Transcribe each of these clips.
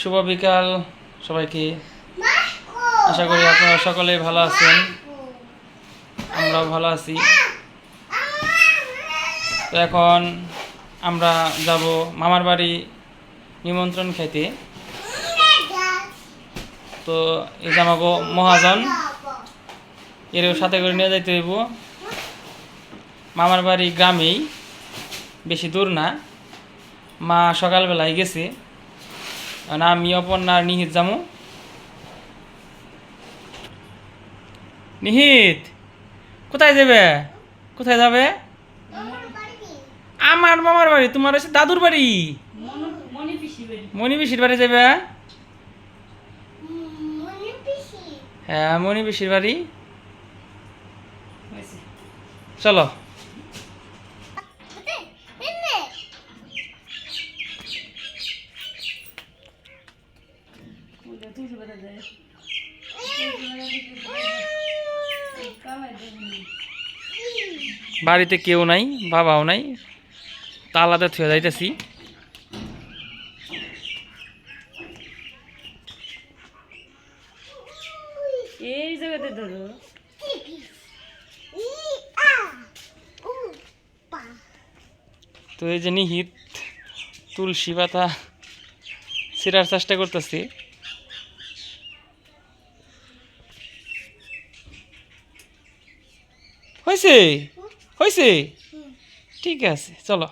শুভ বিকাল সবাইকে। আশা করি আপনারা সকলে ভালো আছেন। আমরাও ভালো আছি। তো এখন আমরা যাব মামার বাড়ি নিমন্ত্রণ খেতে। তো এই আমাকে মহাজন এর সাথে করে নিয়ে যাইতে হইব। মামার বাড়ি গ্রামেই। বেশি দূর না। মা সকালবেলায় গেছে। আর আমি অপর্ণার নিহিত যামু। নিহিত, কোথায় যাবে? কোথায় যাবে? আমার মামার বাড়ি, তোমার হচ্ছে দাদুর বাড়ি? মণি পিসির বাড়ি যাবে? হ্যাঁ মণি পিসির বাড়ি। চলো। বাড়িতে কেউ নাই বাবাও নাই তালাতে থুয়ে যাইতেছি। এই জায়গাতে ধরো। তো এই যে নিহিত তুলসী পাতা ছিঁড়ার চেষ্টা করতেছি। হয়েছে? হয়েছে? ঠিক আছে চলো।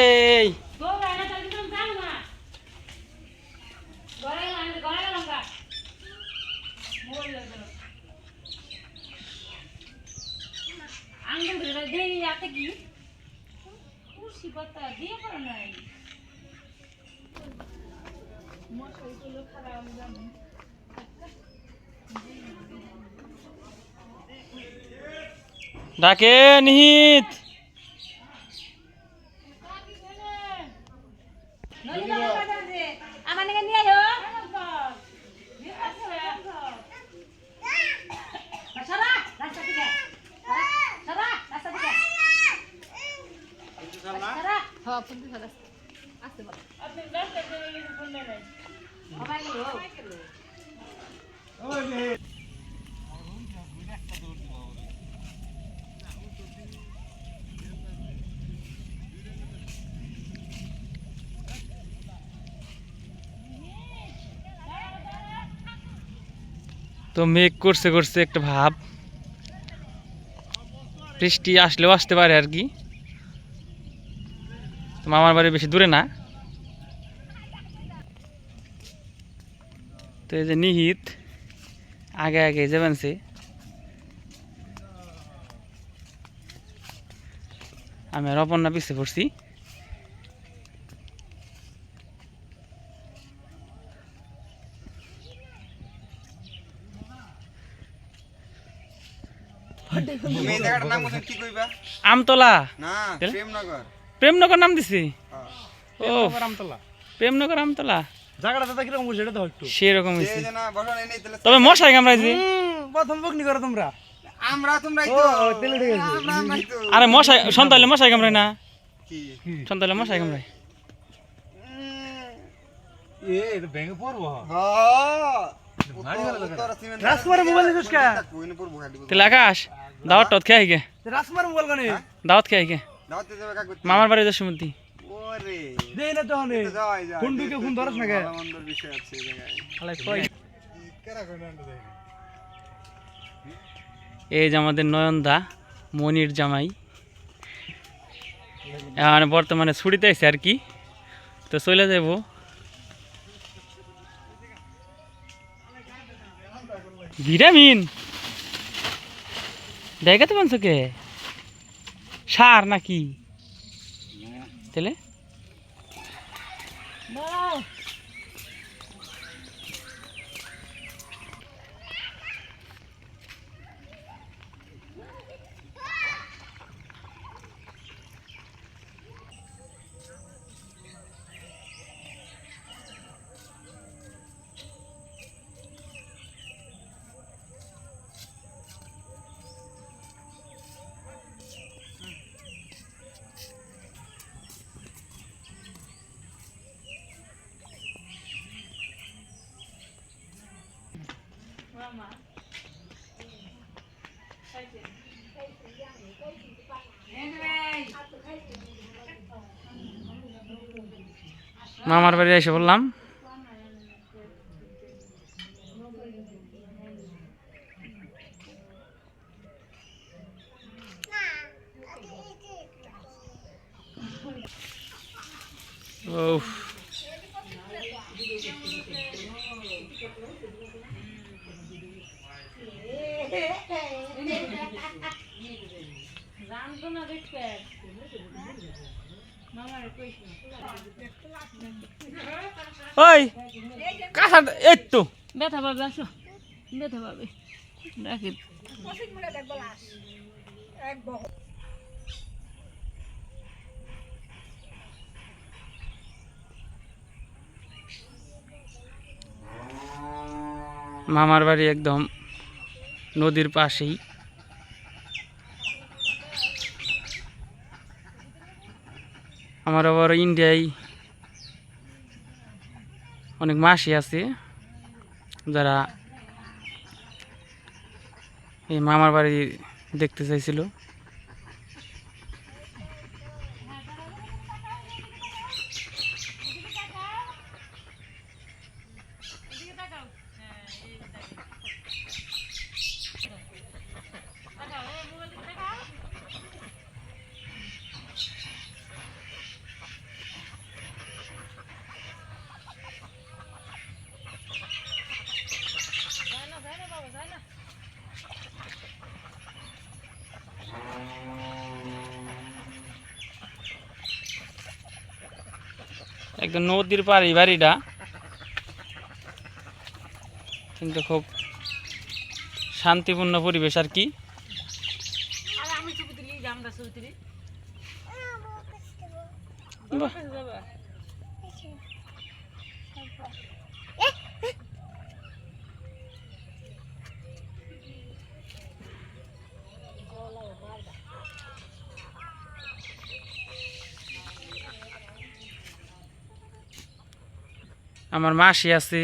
এই। আঙ্গুল ধরে দেই কি? পাতা দিয়ে করে নাই। ডাকে নিহিত আমার নাকি নিয়ে আয়ো সারা রাস্তা থেকে সারা রাস্তা থেকে সারা হ্যাঁ ফোন দিয়ে সারা আসতে বল আপনি রাস্তা থেকে ফোন দেন আমায় গেল তো মেঘ করছে করছে একটা ভাব। বৃষ্টি আসলেও আসতে পারে আর কি। তো মামার বাড়ি বেশি দূরে না। তো এই যে নিহিত, আগে আগে যাবেন সে আমি আর অপর্ণা পিছিয়ে পড়ছি মেয়ে জায়গাটার নাম কোথায় কি কইবা আমতলা। না প্রেমনগর। নাম দিছি? ও আমতলা। প্রেমনগর আমতলা। সেরকম তবে মশাই কামড়াইছি। প্রথম বকনি করো তোমরা। ও ও, আরে সন্তালে না। কি? সন্তালে মশাই কামড়ায়। এ ভেঙে পড়ব। হ্যাঁ। রাজকুমারের মোবাইল নিছিস কা? আকাশ দাওয়াত টত খেয়ে রাজকুমার মোবাইল কানে? দাওয়াত খেয়ে মামার বাড়ি মধ্যে ওরে। দেই না তখন ফোন না কে? বিষয় আছে এই জায়গায়। কেরা আনতে দেয় এই যে আমাদের নয়নদা মনির জামাই। এখন বর্তমানে ছুটিতে আছে আর কি। তো চলে যাব ভিটামিন। দেখাতে পারছ কে? সার নাকি? তাহলে? মামার বাড়ি এসে বললাম। উফ। ওই কাঁচা এই তো। ব্যথা পাবে আসো। ব্যথা পাবে। রাখি মামার বাড়ি একদম নদীর পাশেই। আমার আবার ইন্ডিয়ায় অনেক মাসি আছে যারা এই মামার বাড়ি দেখতে চাইছিল। একদম নদীর এই বাড়িটা। কিন্তু খুব শান্তিপূর্ণ পরিবেশ আর কি। আমার মাসি আছে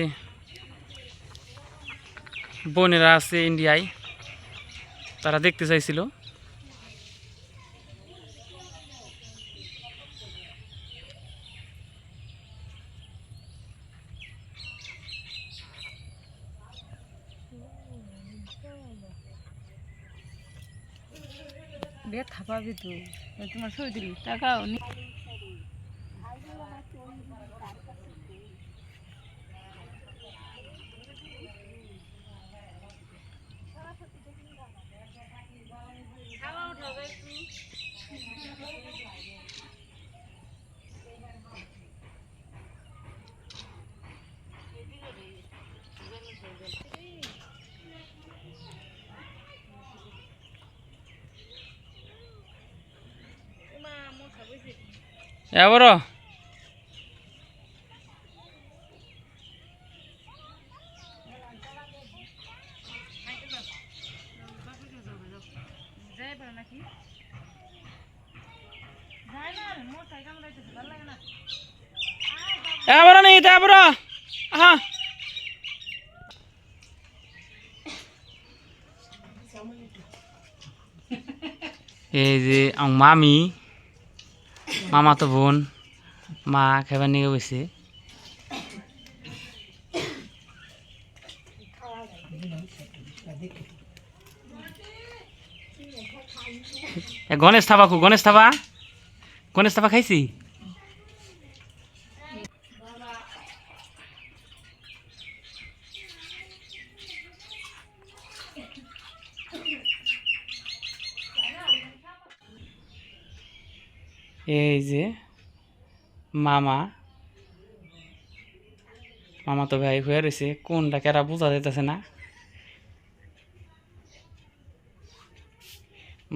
বোনেরা আছে ইন্ডিয়ায় তারা দেখতে চাইছিল। তোমার তুলি টাকাও না ఎవరు నీ ఎవరు ఆహా এই যে আমার মামি মামা তো বোন মা খাবার নিয়ে এ, গণেশ থাবা গণেশ থাবা। গণেশ থাবা খাইছি? এই যে মামা মামা তো ভাই হয়ে রয়েছে, কোনটা কেরা বোঝা যাইতেছে না।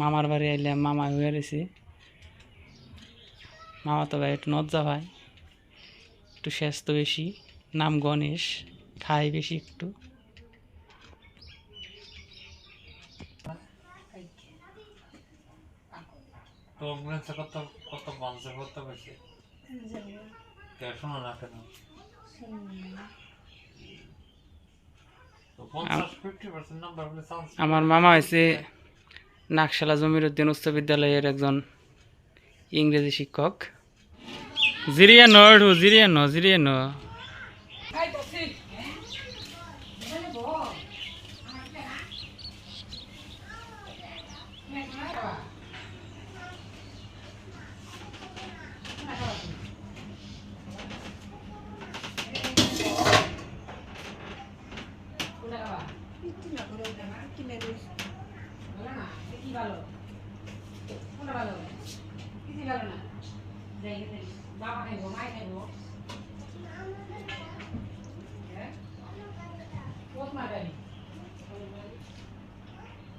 মামার বাড়ি আইলে মামা হয়ে রয়েছে। মামা তো ভাই একটু নজ্জা ভাই, একটু স্বাস্থ্য বেশি, নাম গণেশ খায় বেশি একটু। তো অ্যাম্বুলেন্সে কত কত মানুষের করতে পারছে কে শোনো না কেন? আমার মামা হয়েছে নাকশালা জমির উদ্দিন উচ্চ বিদ্যালয়ের একজন ইংরেজি শিক্ষক। জিরিয়ে ন একটু জিরিয়ে ন জিরিয়ে ন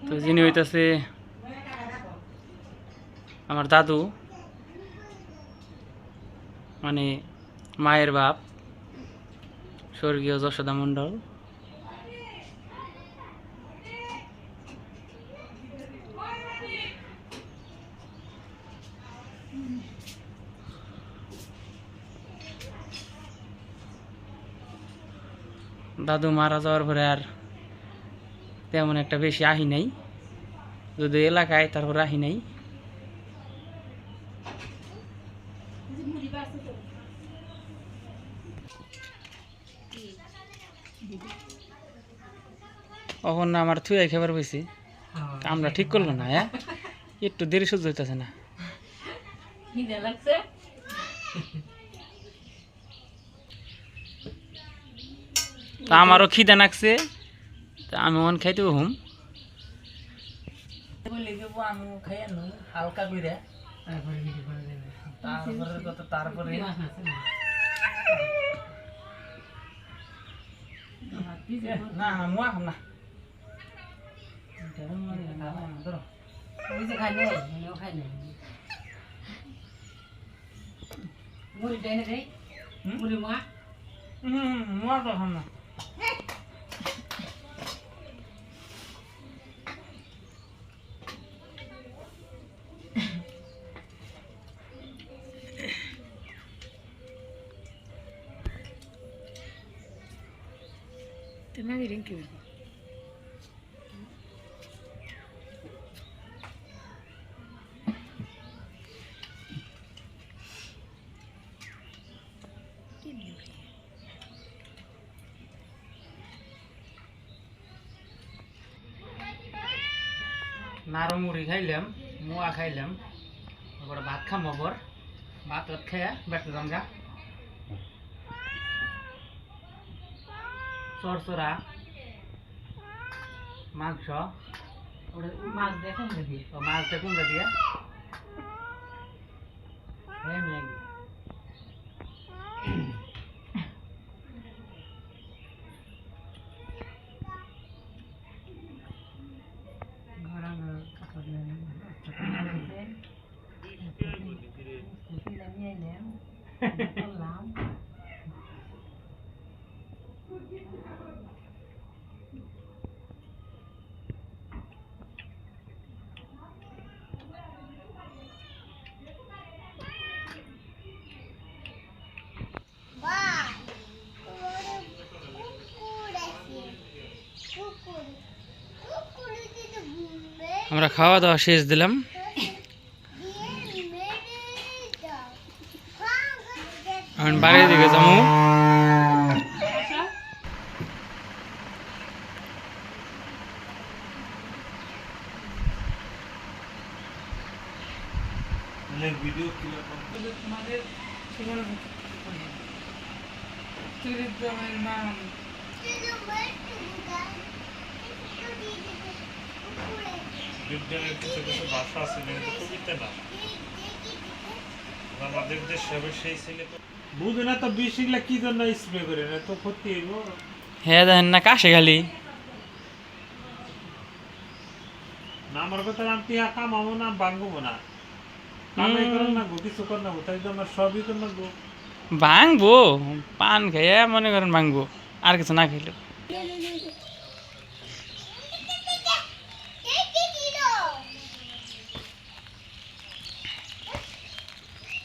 তো যিনি হইতাছে আমার দাদু মানে মায়ের বাপ, স্বর্গীয় যশোদা মণ্ডল। দাদু মারা যাওয়ার পরে আর তেমন একটা বেশি আহি নাই। যদি এলাকায় তারপর আহি নাই। তখন না আমার থুয়াই খাবার পেয়েছি আমরা ঠিক করল না হ্যাঁ? একটু দেরি সহ্য হইতেছে না। আমারও খিদে নাকছে তা আমি মন খাইতে হুম। বলে আমি খাই আনো হালকা করে তারপরে তারপরে না না। মুয়া না মুড়ি দেয় না মুড়ি মা হুম মুয়া তো না। নারো মুড়ি খাইলাম, মুয়া খাইলাম এবার ভাত খাম আবার ভাত ভাত খাইয়া বেটা জামগা চরচরা মাংস। মাছ দেখুন দেখি ও মাছ দেখুন দিয়ে। হ্যাঁ আমরা খাওয়া দাওয়া শেষ দিলাম এখন বাড়ির দিকে যাব ভিডিও কীরকম বিজ্ঞানের কিছু কিছু ভাষা আছে যেগুলো কবিতা না। আমাদের দেশে হবে সেই ছেলে তো বুঝে না তো বিষ এগুলা কি জন্য স্প্রে করে? না তো ক্ষতি হইব। হ্যাঁ দেখেন না কাশে খালি। না আমার কথা নাম টিয়া কামাবো না ভাঙবো না। কামাই করো না গো কিছু কর না গো তাই তো আমার সবই কর না গো। ভাঙবো পান খাইয়া মনে করেন ভাঙবো আর কিছু না খাইলো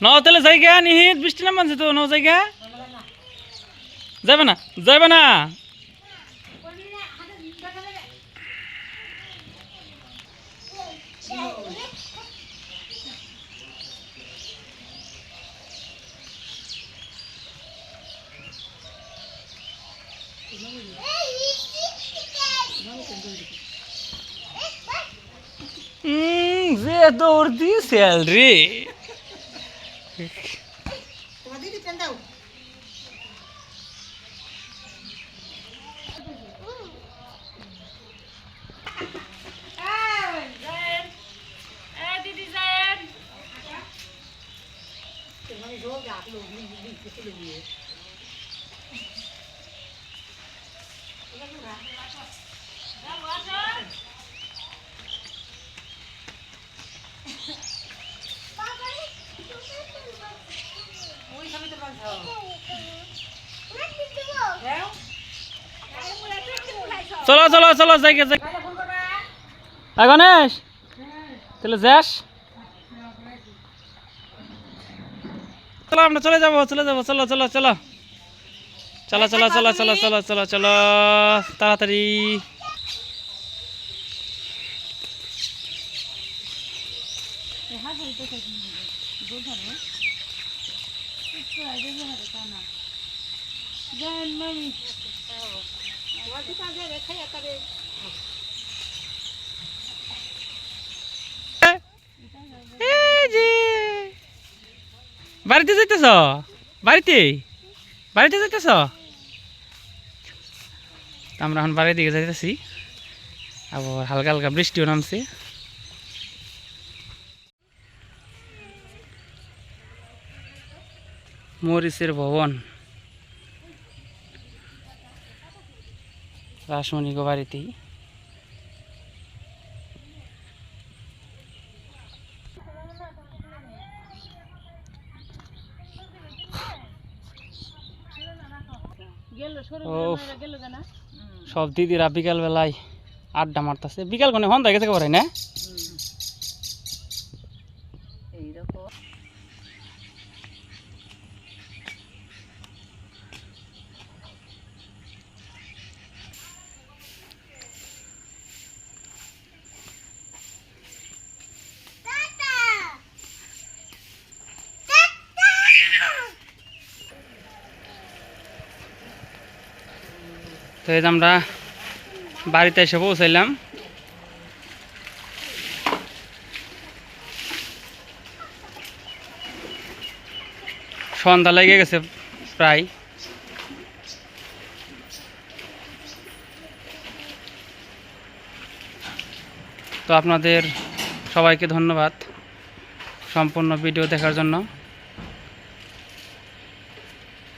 নাও তাহলে জায়গা নিহিত বৃষ্টি না মানছে তো নাও জায়গা যাবে না যাবে না যে দৌড় দিয়েছে রে তোমার দিদি পেন দাও চলো চলো চলো, যাই গণেশ, তাহলে যাস। চলো, আমরা চলে যাব চলে যাব, চলো চলো চলো। চলো চলো চলো চলো চলো চলো চলো, তাড়াতাড়ি। এই যে বাড়িতে যাইতেছ? বাড়িতে? বাড়িতে যাইতেছ? আমরা এখন বাড়ির দিকে যাইতেছি। আবার হালকা হালকা বৃষ্টিও নামছে। মরিচের ভবন। রাসমণিগো বাড়িতেই। সব দিদিরা বিকাল বেলায় আড্ডা মারতেছে। বিকাল কোনো? হন দেখে থাকে পারে না? তো এই আমরা বাড়িতে এসে পৌঁছাইলাম। সন্ধ্যা লেগে গেছে প্রায়। তো আপনাদের সবাইকে ধন্যবাদ সম্পূর্ণ ভিডিও দেখার জন্য।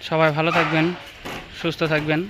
সবাই ভালো থাকবেন, সুস্থ থাকবেন।